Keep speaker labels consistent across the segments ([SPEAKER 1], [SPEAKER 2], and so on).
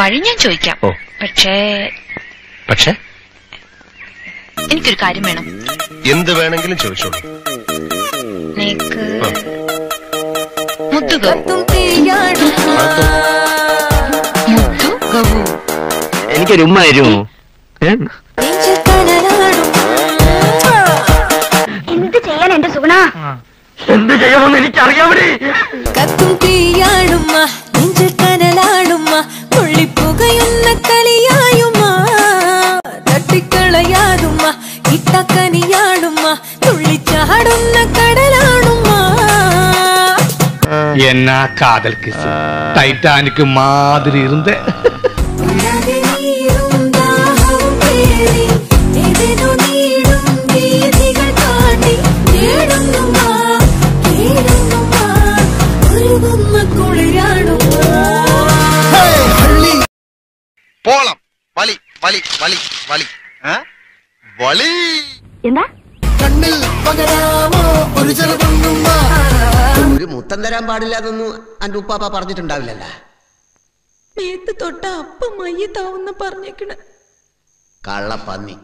[SPEAKER 1] വഴി ഞാൻ ചോദിക്കാം.
[SPEAKER 2] പക്ഷേ
[SPEAKER 1] പക്ഷേ
[SPEAKER 2] പക്ഷെ?
[SPEAKER 1] എനിക്കൊരു കാര്യം വേണം.
[SPEAKER 2] എന്ത് വേണമെങ്കിലും ചോദിച്ചോളൂ.
[SPEAKER 1] നേക്ക്
[SPEAKER 2] ആ.
[SPEAKER 1] മുത്തു ഗവു മുത്തു ഗവു
[SPEAKER 3] എനിക്കൊരു ഉമ്മ തരുമോ
[SPEAKER 4] എന്ത് ചെയ്യാൻ എന്റെ സുഗുണ?
[SPEAKER 3] എന്ത് ചെയ്യണമെന്ന് എനിക്കറിയാമേ
[SPEAKER 5] കത്തും തീയാടുമ്മ നെഞ്ചിൽ ஆடுமா கிட்டக்கனியாடுமா துள்ளி சாடுன்ன கடலாடுமா?
[SPEAKER 6] என்ன காதல் கிசு? டைட்டானிக்கு மாதிரி இருந்த.
[SPEAKER 7] போலாம். வலி வலி வலி வலி. ஆ? വളി.
[SPEAKER 4] എന്താ?
[SPEAKER 7] കണ്ണിൽ പകരാമോ? ഒരു
[SPEAKER 8] ഒരു മുത്തം തരാൻ പാടില്ല എന്നൊന്നും അന്റെ ഉപ്പാപ്പ പറഞ്ഞിട്ടുണ്ടാവില്ലല്ല.
[SPEAKER 5] മേത്ത് തൊട്ട അപ്പം മയ്യത്താവുന്ന പറഞ്ഞേക്കണ.
[SPEAKER 8] കള്ളപ്പന്നി.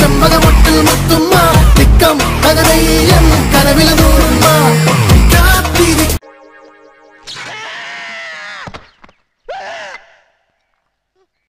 [SPEAKER 7] ചെമ്പകമൊട്ടിൽ മുത്തുമ്മ തിക്കം കനവില